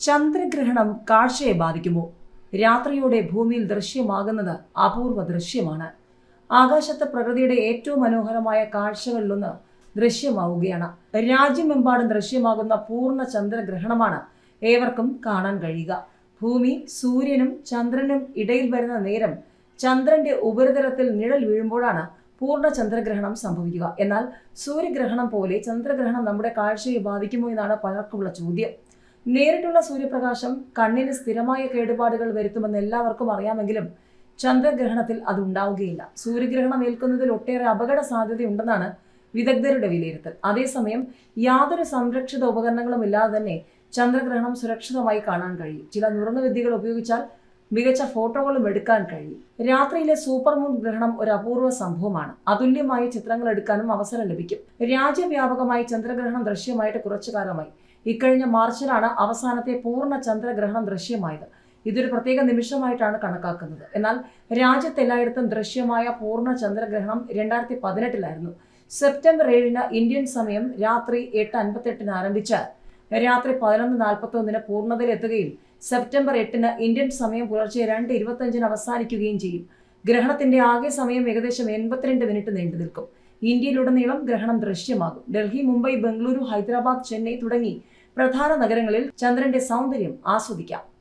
ചന്ദ്രഗ്രഹണം കാഴ്ചയെ ബാധിക്കുമോ? രാത്രിയോടെ ഭൂമിയിൽ ദൃശ്യമാകുന്നത് അപൂർവ ദൃശ്യമാണ്. ആകാശത്തെ പ്രകൃതിയുടെ ഏറ്റവും മനോഹരമായ കാഴ്ചകളിലൊന്ന് ദൃശ്യമാവുകയാണ്. രാജ്യമെമ്പാടും ദൃശ്യമാകുന്ന പൂർണ ചന്ദ്രഗ്രഹണമാണ് ഏവർക്കും കാണാൻ കഴിയുക. ഭൂമി സൂര്യനും ചന്ദ്രനും ഇടയിൽ വരുന്ന നേരം ചന്ദ്രന്റെ ഉപരിതലത്തിൽ നിഴൽ വീഴുമ്പോഴാണ് പൂർണ ചന്ദ്രഗ്രഹണം സംഭവിക്കുക. എന്നാൽ സൂര്യഗ്രഹണം പോലെ ചന്ദ്രഗ്രഹണം നമ്മുടെ കാഴ്ചയെ ബാധിക്കുമോ എന്നാണ് പലർക്കുമുള്ള ചോദ്യം. നേരിട്ടുള്ള സൂര്യപ്രകാശം കണ്ണിന് സ്ഥിരമായ കേടുപാടുകൾ വരുത്തുമെന്ന് എല്ലാവർക്കും അറിയാമെങ്കിലും ചന്ദ്രഗ്രഹണത്തിൽ അത് ഉണ്ടാവുകയില്ല. സൂര്യഗ്രഹണം ഏൽക്കുന്നതിൽ ഒട്ടേറെ അപകട സാധ്യതയുണ്ടെന്നാണ് വിദഗ്ധരുടെ വിലയിരുത്തൽ. അതേസമയം യാതൊരു സംരക്ഷിത ഉപകരണങ്ങളും ഇല്ലാതെ തന്നെ ചന്ദ്രഗ്രഹണം സുരക്ഷിതമായി കാണാൻ കഴിയും. ചില നുറങ്ങുവിദ്യകൾ ഉപയോഗിച്ചാൽ മികച്ച ഫോട്ടോകളും എടുക്കാൻ കഴിയും. രാത്രിയിലെ സൂപ്പർ മൂൺ ഗ്രഹണം ഒരു അപൂർവ സംഭവമാണ്. അതുല്യമായ ചിത്രങ്ങൾ എടുക്കാനും അവസരം ലഭിക്കും. രാജ്യവ്യാപകമായി ചന്ദ്രഗ്രഹണം ദൃശ്യമായിട്ട് കുറച്ചു കാലമായി. ഇക്കഴിഞ്ഞ മാർച്ചിലാണ് അവസാനത്തെ പൂർണ ചന്ദ്രഗ്രഹണം ദൃശ്യമായത്. ഇതൊരു പ്രത്യേക നിമിഷമായിട്ടാണ് കണക്കാക്കുന്നത്. എന്നാൽ രാജ്യത്തെല്ലായിടത്തും ദൃശ്യമായ പൂർണ ചന്ദ്രഗ്രഹണം രണ്ടായിരത്തി പതിനെട്ടിലായിരുന്നു. സെപ്റ്റംബർ ഏഴിന് ഇന്ത്യൻ സമയം രാത്രി എട്ട് അൻപത്തെട്ടിന് ആരംഭിച്ച് രാത്രി പതിനൊന്ന് നാൽപ്പത്തി ഒന്നിന് പൂർണതയിലെത്തുകയും സെപ്റ്റംബർ എട്ടിന് ഇന്ത്യൻ സമയം പുലർച്ചെ രണ്ട് ഇരുപത്തഞ്ചിന് അവസാനിക്കുകയും ചെയ്യും. ഗ്രഹണത്തിന്റെ ആകെ സമയം ഏകദേശം എൺപത്തിരണ്ട് മിനിറ്റ് നീണ്ടു നിൽക്കും. ഇന്ത്യയിലുടനീളം ഗ്രഹണം ദൃശ്യമാകും. ഡൽഹി മുംബൈ ബംഗളൂരു ഹൈദരാബാദ് ചെന്നൈ തുടങ്ങി പ്രധാന നഗരങ്ങളിൽ ചന്ദ്രന്റെ സൗന്ദര്യം ആസ്വദിക്കാം.